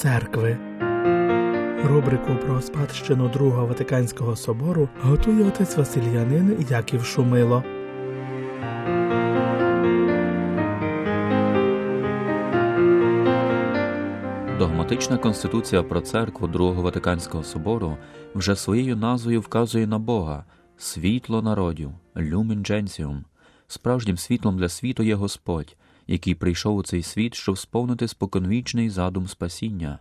церкви. Рубрику про спадщину Другого Ватиканського собору готує отець Васильянин Яків Шумило. Догматична конституція про церкву Другого Ватиканського собору вже своєю назвою вказує на Бога, світло народів, люмін дженсіум. Справжнім світлом для світу є Господь, який прийшов у цей світ, щоб сповнити споконвічний задум спасіння.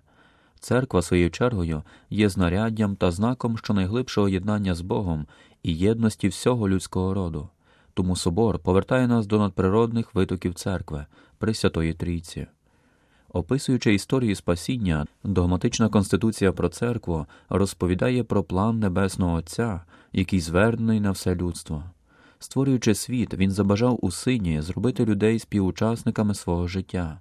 Церква, своєю чергою, є знаряддям та знаком щонайглибшого єднання з Богом і єдності всього людського роду. Тому собор повертає нас до надприродних витоків церкви, Пресвятої Трійці. Описуючи історію спасіння, догматична конституція про церкву розповідає про план Небесного Отця, який звернений на все людство. Створюючи світ, він забажав у сині зробити людей співучасниками свого життя.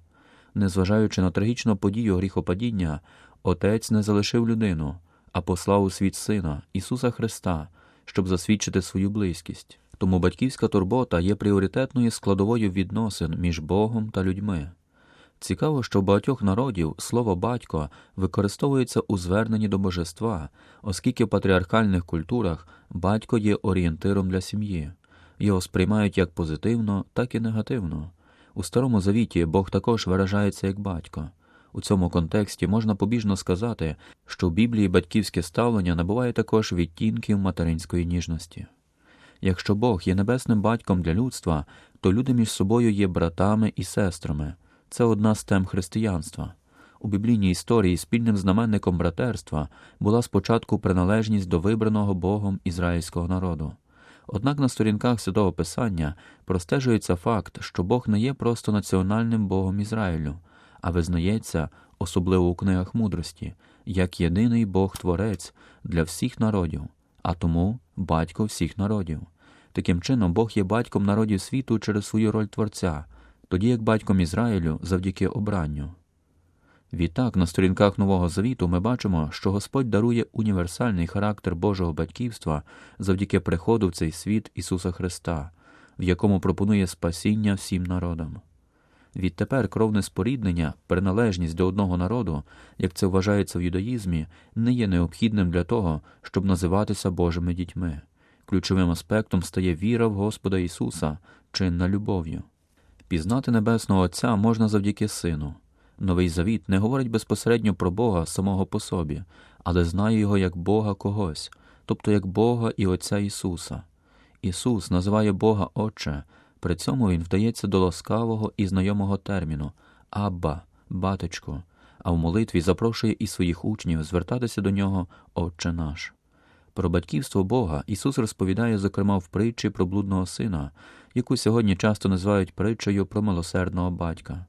Незважаючи на трагічну подію гріхопадіння, Отець не залишив людину, а послав у світ Сина, Ісуса Христа, щоб засвідчити свою близькість. Тому батьківська турбота є пріоритетною складовою відносин між Богом та людьми. Цікаво, що в багатьох народів слово батько використовується у зверненні до божества, оскільки в патріархальних культурах батько є орієнтиром для сім'ї. Його сприймають як позитивно, так і негативно. У Старому Завіті Бог також виражається як батько. У цьому контексті можна побіжно сказати, що в Біблії батьківське ставлення набуває також відтінків материнської ніжності. Якщо Бог є небесним батьком для людства, то люди між собою є братами і сестрами. Це одна з тем християнства. У біблійній історії спільним знаменником братерства була спочатку приналежність до вибраного Богом ізраїльського народу. Однак на сторінках Святого Писання простежується факт, що Бог не є просто національним Богом Ізраїлю, а визнається, особливо у книгах мудрості, як єдиний Бог Творець для всіх народів, а тому батько всіх народів. Таким чином, Бог є батьком народів світу через свою роль Творця, тоді як батьком Ізраїлю завдяки обранню. Відтак, на сторінках Нового Завіту ми бачимо, що Господь дарує універсальний характер Божого батьківства завдяки приходу в цей світ Ісуса Христа, в якому пропонує спасіння всім народам. Відтепер кровне споріднення, приналежність до одного народу, як це вважається в юдаїзмі, не є необхідним для того, щоб називатися Божими дітьми. Ключовим аспектом стає віра в Господа Ісуса, чинна любов'ю. Пізнати Небесного Отця можна завдяки Сину. Новий Завіт не говорить безпосередньо про Бога самого по собі, але знає його як Бога когось, тобто як Бога і Отця Ісуса. Ісус називає Бога Отче, при цьому Він вдається до ласкавого і знайомого терміну Абба, батечко, а в молитві запрошує і своїх учнів звертатися до нього Отче наш. Про батьківство Бога Ісус розповідає, зокрема, в притчі про блудного сина, яку сьогодні часто називають притчею про милосердного батька.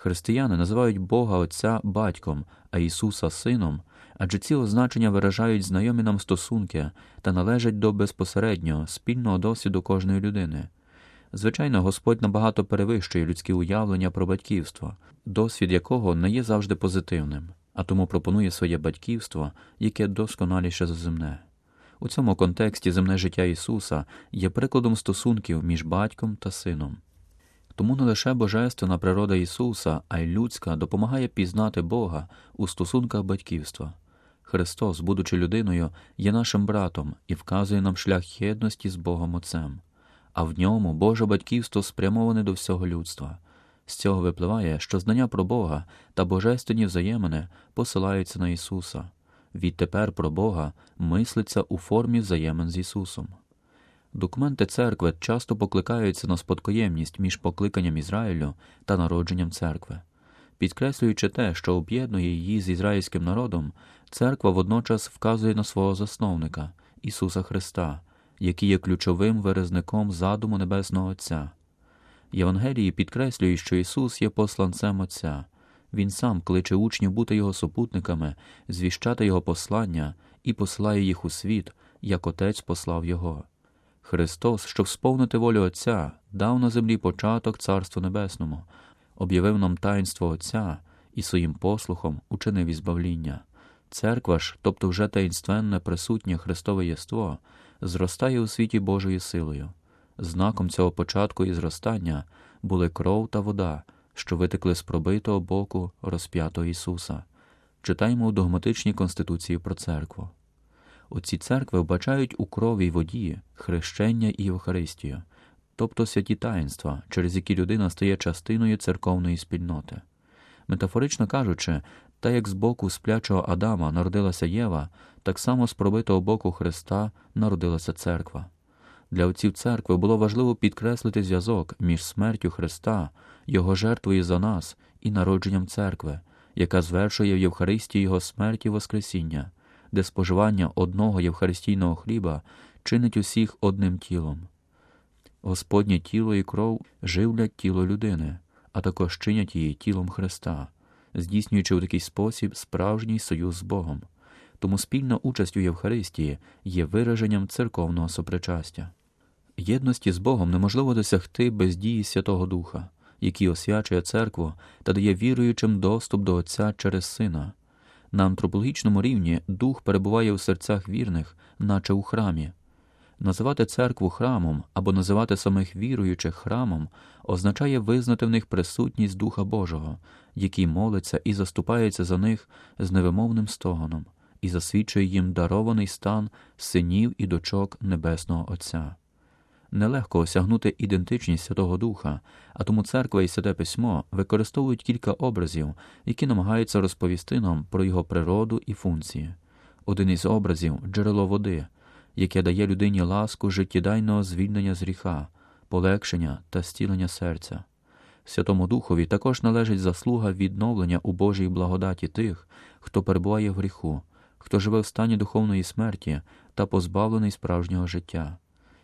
Християни називають Бога Отця батьком, а Ісуса Сином, адже ці означення виражають знайомі нам стосунки та належать до безпосереднього, спільного досвіду кожної людини. Звичайно, Господь набагато перевищує людські уявлення про батьківство, досвід якого не є завжди позитивним, а тому пропонує своє батьківство, яке досконаліше за земне. У цьому контексті земне життя Ісуса є прикладом стосунків між батьком та сином. Тому не лише божественна природа Ісуса, а й людська допомагає пізнати Бога у стосунках батьківства. Христос, будучи людиною, є нашим братом і вказує нам шлях єдності з Богом Отцем, а в ньому Боже батьківство спрямоване до всього людства. З цього випливає, що знання про Бога та божественні взаємини посилаються на Ісуса. Відтепер про Бога мислиться у формі взаємин з Ісусом. Документи церкви часто покликаються на спадкоємність між покликанням Ізраїлю та народженням церкви. Підкреслюючи те, що об'єднує її з ізраїльським народом, церква водночас вказує на свого засновника Ісуса Христа, який є ключовим виразником задуму Небесного Отця. Євангелії підкреслюють, що Ісус є посланцем Отця. Він сам кличе учнів бути його супутниками, звіщати його послання і посилає їх у світ, як Отець послав Його. Христос, щоб сповнити волю Отця, дав на землі початок Царству Небесному, об'явив нам таїнство Отця і своїм послухом учинив ізбавління. Церква ж, тобто вже таїнственне присутнє Христове єство, зростає у світі Божою силою. Знаком цього початку і зростання були кров та вода, що витекли з пробитого боку розп'ятого Ісуса. читаємо у догматичній конституції про церкву. Оці церкви вбачають у крові й воді хрещення і Євхаристію, тобто святі таїнства, через які людина стає частиною церковної спільноти. Метафорично кажучи, та як з боку сплячого Адама народилася Єва, так само з пробитого боку Христа народилася церква. Для отців церкви було важливо підкреслити зв'язок між смертю Христа, Його жертвою за нас і народженням церкви, яка звершує в Євхаристії Його смерть і Воскресіння, де споживання одного євхаристійного хліба чинить усіх одним тілом. Господнє тіло і кров живлять тіло людини, а також чинять її тілом Христа, здійснюючи у такий спосіб справжній союз з Богом. Тому спільна участь у Євхаристії є вираженням церковного сопричастя. Єдності з Богом неможливо досягти без дії Святого Духа, який освячує церкву та дає віруючим доступ до Отця через Сина. На антропологічному рівні Дух перебуває у серцях вірних, наче у храмі. Називати церкву храмом або називати самих віруючих храмом означає визнати в них присутність Духа Божого, який молиться і заступається за них з невимовним стогоном і засвідчує їм дарований стан синів і дочок Небесного Отця. Нелегко осягнути ідентичність Святого Духа, а тому церква і Святе Письмо використовують кілька образів, які намагаються розповісти нам про його природу і функції. Один із образів джерело води, яке дає людині ласку життєдайного звільнення з гріха, полегшення та стілення серця. Святому Духові також належить заслуга відновлення у Божій благодаті тих, хто перебуває в гріху, хто живе в стані духовної смерті та позбавлений справжнього життя.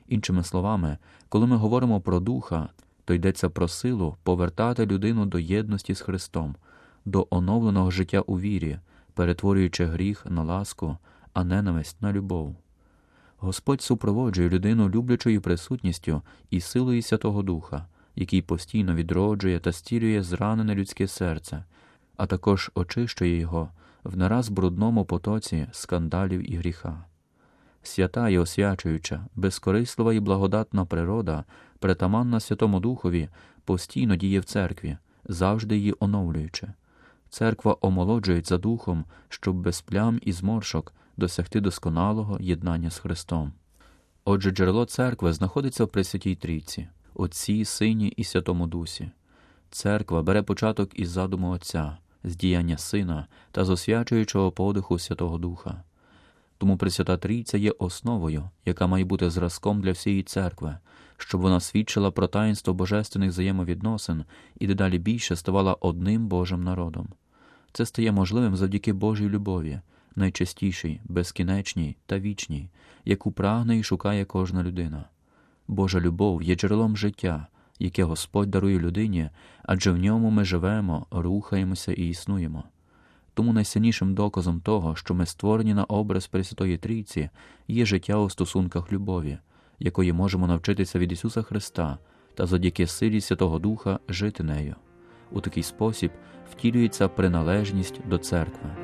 Іншими словами, коли ми говоримо про духа, то йдеться про силу повертати людину до єдності з Христом, до оновленого життя у вірі, перетворюючи гріх на ласку, а ненависть на любов. Господь супроводжує людину люблячою присутністю і силою Святого Духа, який постійно відроджує та стілює зранене людське серце, а також очищує його в нараз брудному потоці скандалів і гріха. Свята і освячуюча, безкорислива і благодатна природа, притаманна Святому Духові, постійно діє в церкві, завжди її оновлюючи. Церква омолоджується духом, щоб без плям і зморшок досягти досконалого єднання з Христом. Отже, джерело церкви знаходиться в Пресвятій Трійці, Отці, Сині і Святому Дусі. Церква бере початок із задуму Отця, з діяння Сина та з освячуючого подиху Святого Духа. Тому Пресвята Трійця є основою, яка має бути зразком для всієї церкви, щоб вона свідчила про таїнство божественних взаємовідносин і дедалі більше ставала одним Божим народом. Це стає можливим завдяки Божій любові, найчастішій, безкінечній та вічній, яку прагне і шукає кожна людина. Божа любов є джерелом життя, яке Господь дарує людині, адже в ньому ми живемо, рухаємося і існуємо. Тому найсильнішим доказом того, що ми створені на образ Пресвятої Трійці, є життя у стосунках любові, якої можемо навчитися від Ісуса Христа та завдяки силі Святого Духа жити нею. У такий спосіб втілюється приналежність до церкви.